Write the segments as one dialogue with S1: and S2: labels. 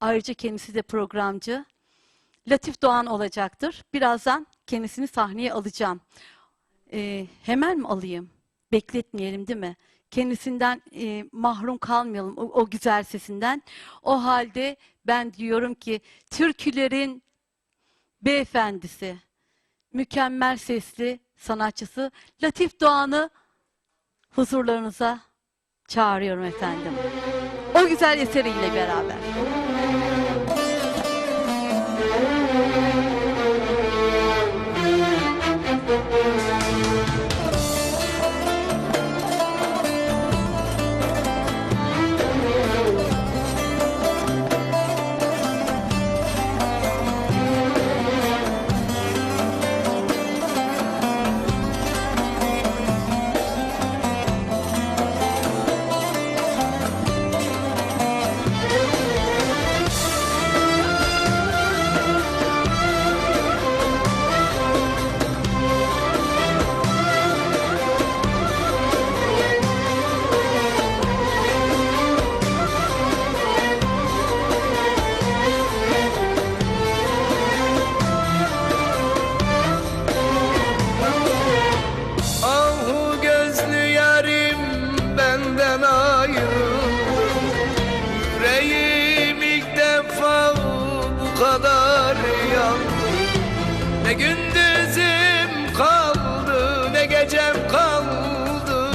S1: Ayrıca kendisi de programcı. Latif Doğan olacaktır. Birazdan kendisini sahneye alacağım. Ee, hemen mi alayım? Bekletmeyelim değil mi? Kendisinden e, mahrum kalmayalım o, o güzel sesinden. O halde ben diyorum ki türkülerin beyefendisi, mükemmel sesli sanatçısı Latif Doğan'ı huzurlarınıza çağırıyorum efendim. O güzel eseriyle beraber.
S2: Benden ayrıldı Yüreğim ilk defa bu kadar yandı Ne gündüzüm kaldı ne gecem kaldı.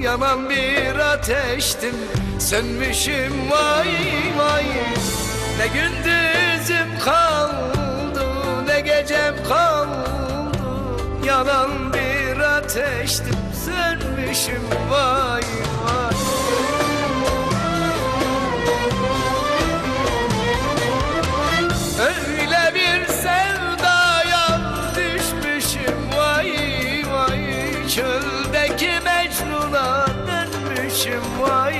S2: Yanan bir ateştim sönmüşüm vay vay. Ne gündüzüm kaldı ne gecem kaldı. Yanan bir ateştim sönmüşüm vay dönmüşüm vay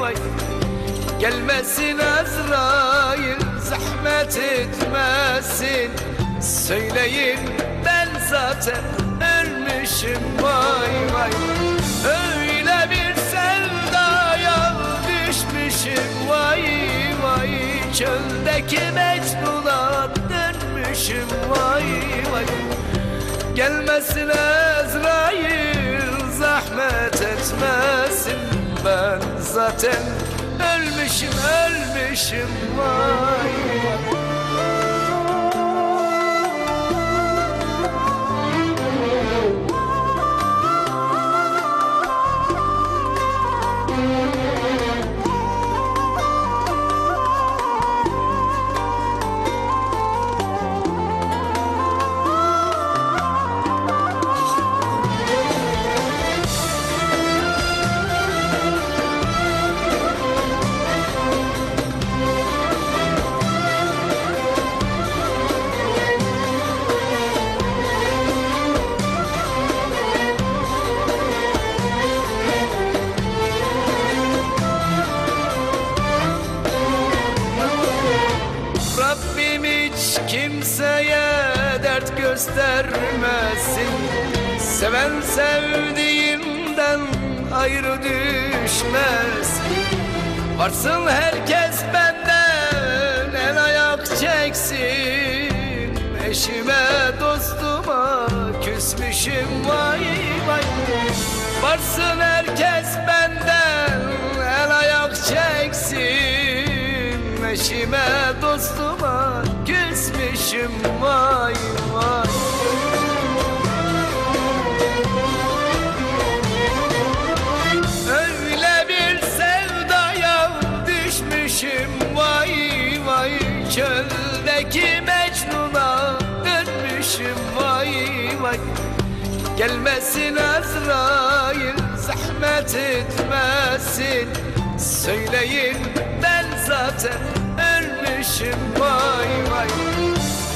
S2: vay. Gelmesin Azrail zahmet etmesin. Söyleyin ben zaten ölmüşüm vay vay. Öyle bir sevdaya düşmüşüm vay vay. Çöldeki Mecnun'a dönmüşüm vay vay. Gelmesin Azrail zahmet etmesin Ben zaten. Ölmüşüm ölmüşüm. Vay kimseye dert göstermesin. Seven sevdiğinden ayrı düşmez. Varsın herkes benden el ayak çeksin. Eşime dostuma küsmüşüm vay vay. Varsın herkes benden el ayak çeksin. Eşime dostuma küsmüşüm vay vay. Öyle bir sevdaya düşmüşüm vay vay. Çöldeki Mecnun'a dönmüşüm vay vay. Gelmesin Azrail zahmet etmesin. Söyleyin ben zaten ölmüşüm vay vay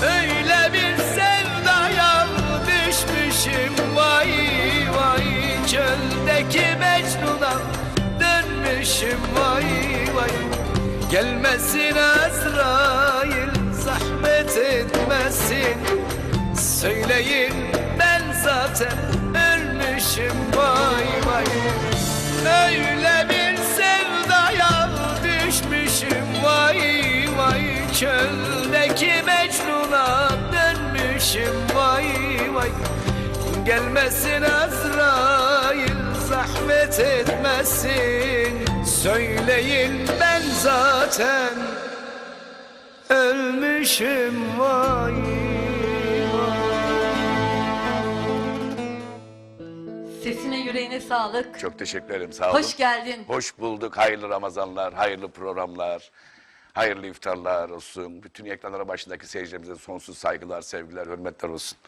S2: Öyle bir sevdaya düşmüşüm. Vay vay Çöldeki Mecnun'a dönmüşüm. Vay vay Gelmesin Azrail zahmet etmesin. Söyleyin ben zaten ölmüşüm. Vay vay Öyle bir sevdaya düşmüşüm. Vay vay Çöldeki Gelmesin Azrail zahmet etmesin Söyleyin ben zaten ölmüşüm vay
S1: Sesine yüreğine sağlık.
S3: Çok teşekkür ederim. Sağ olun.
S1: Hoş geldin.
S3: Hoş bulduk. Hayırlı Ramazanlar, hayırlı programlar, hayırlı iftarlar olsun. Bütün ekranlara başındaki seyircilerimize sonsuz saygılar, sevgiler, hürmetler olsun.